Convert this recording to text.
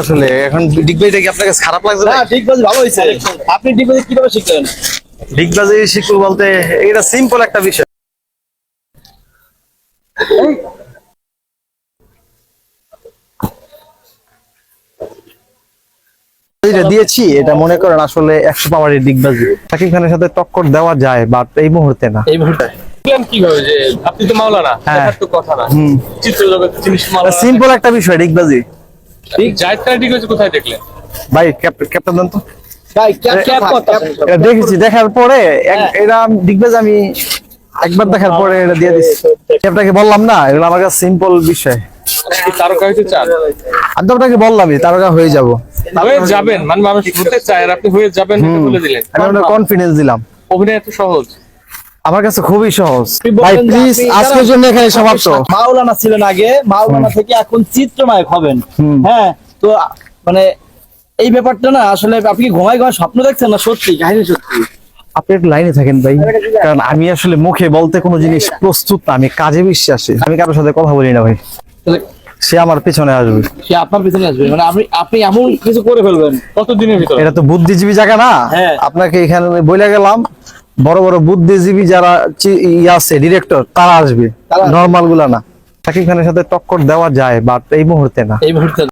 আসলে। এখন কি আপনার কাছে খারাপ লাগছে না ডিগবাজি ভালো হয়েছে। আপনি ডিগবাজি কীভাবে শিখলেন? ডিগবাজি বলতে এটা সিম্পল একটা বিষয়। যেটা দিয়েছি এটা মনে করেন আসলে একশো পাওয়ারের ডিগবাজি শাকিব খানের সাথে টক্কর দেওয়া যায় বাট এই মুহূর্তে না। এই মুহূর্তে। বুঝলেন কীভাবে যে আপনি তো মাওলানা হ্যাঁ। কথা না। চিত্র জগৎ জিনিস মাওলানা। সিম্পল একটা বিষয় ডিগবাজি কোথায় দেখলেন? ভাই ক্যাপ্টেন দেখেছি দেখার পরে এটা ডিগবাজ আমি একবার দেখার পরে এটা দিয়ে দিচ্ছি। আপনাকে বললাম না এগুলো আমার কাছে সিম্পল বিষয়। আপনি তারকা হইতে চান আমি তো আপনাকে বললামই তারকা হয়ে যাব। হয়ে যাবেন মানে মানুষ হতে চায় আর আপনি হয়ে যাবেন বলে দিলেন। আমি আপনার কনফিডেন্স দিলাম। অভিনয় এত সহজ। আমার কাছে খুবই সহজ। ভাই প্লিজ আজকের জন্য এখানে সমাপ্ত। মাওলানা ছিলেন আগে মাওলানা থেকে এখন চিত্রনায়ক হবেন। হ্যাঁ তো মানে এই ব্যাপারটা না আসলে আপনি ঘুমায় ঘুমায় স্বপ্ন দেখছেন না সত্যি? কাহিনী সত্যি? আপনি একটু লাইনে থাকেন ভাই কারণ আমি আসলে মুখে বলতে কোনো জিনিস প্রস্তুত না আমি কাজে বিশ্বাসী। আমি কারোর সাথে কথা বলি না ভাই। সে আমার পেছনে আসবে। সে আপনার পিছনে আসবে। মানে আপনি আপনি এমন কিছু করে ফেলবেন কত দিনের ভিতরে? এটা তো বুদ্ধিজীবী জায়গা না। হ্যাঁ। আপনাকে এখানে বলে গেলাম। বড় বড় বুদ্ধিজীবী যারা ই আছে ডিরেক্টর তারা আসবে। তারা আসবে। নর্মালগুলা না। শাকিব খানের সাথে টক্কর দেওয়া যায় বাট এই মুহূর্তে না। এই মুহূর্তে